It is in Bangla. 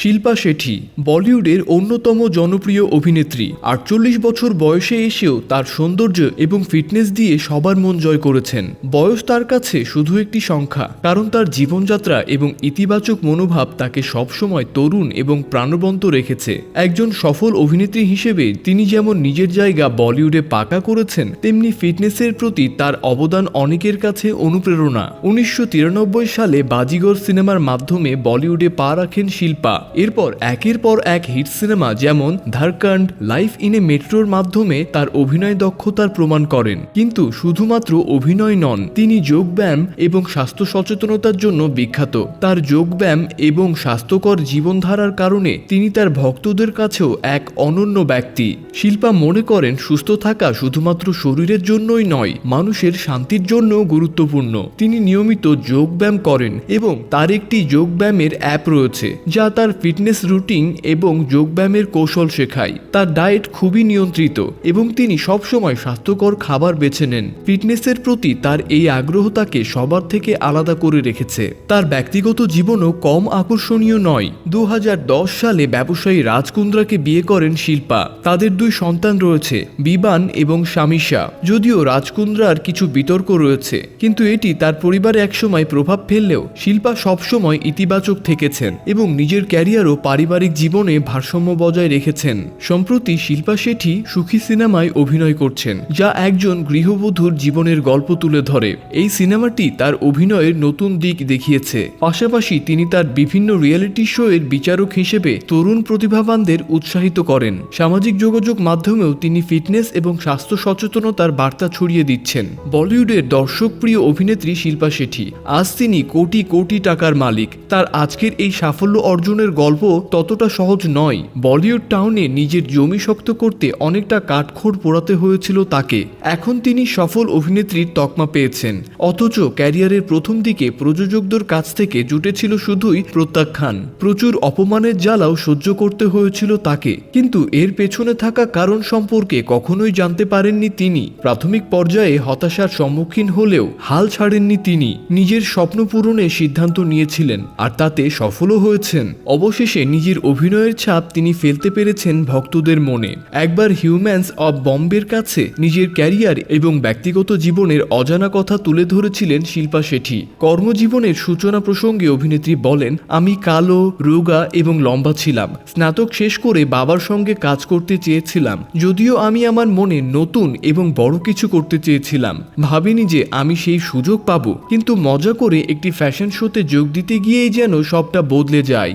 শিল্পা শেঠি, বলিউডের অন্যতম জনপ্রিয় অভিনেত্রী। আটচল্লিশ বছর বয়সে এসেও তার সৌন্দর্য এবং ফিটনেস দিয়ে সবার মন জয় করেছেন। বয়স তার কাছে শুধু একটি সংখ্যা, কারণ তার জীবনযাত্রা এবং ইতিবাচক মনোভাব তাকে সবসময় তরুণ এবং প্রাণবন্ত রেখেছে। একজন সফল অভিনেত্রী হিসেবে তিনি যেমন নিজের জায়গা বলিউডে পাকা করেছেন, তেমনি ফিটনেসের প্রতি তার অবদান অনেকের কাছে অনুপ্রেরণা। উনিশশো তিরানব্বই সালে বাজিগর সিনেমার মাধ্যমে বলিউডে পা রাখেন শিল্পা। এরপর একের পর এক হিট সিনেমা যেমন ধারকান্ড লাইফ ইন এ মেট্রোর মাধ্যমে তার অভিনয় দক্ষতার প্রমাণ করেন। কিন্তু শুধুমাত্র অভিনয় নন, তিনি যোগব্যায়াম এবং স্বাস্থ্য সচেতনতার জন্য বিখ্যাত। তার যোগব্যায়াম এবং স্বাস্থ্যকর জীবনধারার কারণে তিনি তার ভক্তদের কাছেও এক অনন্য ব্যক্তি। শিল্পা মনে করেন, সুস্থ থাকা শুধুমাত্র শরীরের জন্যই নয়, মানুষের শান্তির জন্য গুরুত্বপূর্ণ। তিনি নিয়মিত যোগব্যায়াম করেন এবং তার একটি যোগব্যায়ামের অ্যাপ রয়েছে, যা তার ফিটনেস রুটিন এবং যোগব্যায়ামের কৌশল শেখায়। তার ডায়েট খুবই নিয়ন্ত্রিত এবং তিনি সবসময় স্বাস্থ্যকর খাবার বেছে নেন। ফিটনেসের প্রতি তার এই আগ্রহ তাকে সবার থেকে আলাদা করে রেখেছে। তার ব্যক্তিগত জীবনও কম আকর্ষণীয় নয়। দু সালে ব্যবসায়ী রাজকুন্দ্রাকে বিয়ে করেন শিল্পা। তাদের দুই সন্তান রয়েছে, বিবান এবং শামিশা যদিও রাজকুন্দ্রার কিছু বিতর্ক রয়েছে, কিন্তু এটি তার পরিবারে একসময় প্রভাব ফেললেও শিল্পা সবসময় ইতিবাচক থেকেছেন এবং নিজের ক্যারিয়ার ও পারিবারিক জীবনে ভারসাম্য বজায় রেখেছেন। সম্প্রতি শিল্পা শেঠি সুখী সিনেমায় অভিনয় করছেন, যা একজন গৃহবধূর জীবনের গল্প তুলে ধরে। এই সিনেমাটি তার অভিনয়ের নতুন দিক দেখিয়েছে। পাশাপাশি তিনি তার বিভিন্ন রিয়েলিটি শো এর বিচারক হিসেবে তরুণ প্রতিভাবানদের উৎসাহিত করেন। সামাজিক যোগাযোগ মাধ্যমেও তিনি ফিটনেস এবং স্বাস্থ্য সচেতনতার বার্তা ছড়িয়ে দিচ্ছেন। বলিউডের দর্শকপ্রিয় অভিনেত্রী শিল্পা শেঠি, আজ তিনি কোটি কোটি টাকার মালিক। তার আজকের এই সাফল্য অর্জনের গল্প ততটা সহজ নয়। বলিউড টাউনে নিজের জমি শক্ত করতে অনেকটা কাঠখোড় পোড়াতে হয়েছিল তাকে। এখন তিনি সফল অভিনেত্রীর তকমা পেয়েছেন। অথচ ক্যারিয়ারের প্রথম দিকে প্রযোজকদের কাছ থেকে জুটেছিল শুধুই প্রত্যাখ্যান। প্রচুর অপমানের জ্বালাও সহ্য করতে হয়েছিল তাকে। কিন্তু এর পেছনে থাকা কারণ সম্পর্কে কখনোই জানতে পারেননি তিনি। প্রাথমিক পর্যায়ে হতাশার সম্মুখীন হলেও হাল ছাড়েননি তিনি। নিজের স্বপ্ন পূরণের সিদ্ধান্ত নিয়েছিলেন, আর তাতে সফলও হয়েছেন। অবশেষে নিজের অভিনয়ের ছাপ তিনি ফেলতে পেরেছেন ভক্তদের মনে। একবার হিউম্যান্স অব বম্বের কাছে নিজের ক্যারিয়ার এবং ব্যক্তিগত জীবনের অজানা কথা তুলে ধরেছিলেন শিল্পা শেঠি। কর্মজীবনের সূচনা প্রসঙ্গে অভিনেত্রী বলেন, আমি কালো, রোগা এবং লম্বা ছিলাম। স্নাতক শেষ করে বাবার সঙ্গে কাজ করতে চেয়েছিলাম। যদিও আমি আমার মনে নতুন এবং বড় কিছু করতে চেয়েছিলাম। ভাবিনি যে আমি সেই সুযোগ পাবো। কিন্তু মজা করে একটি ফ্যাশন শোতে যোগ দিতে গিয়েই যেন সবটা বদলে যায়।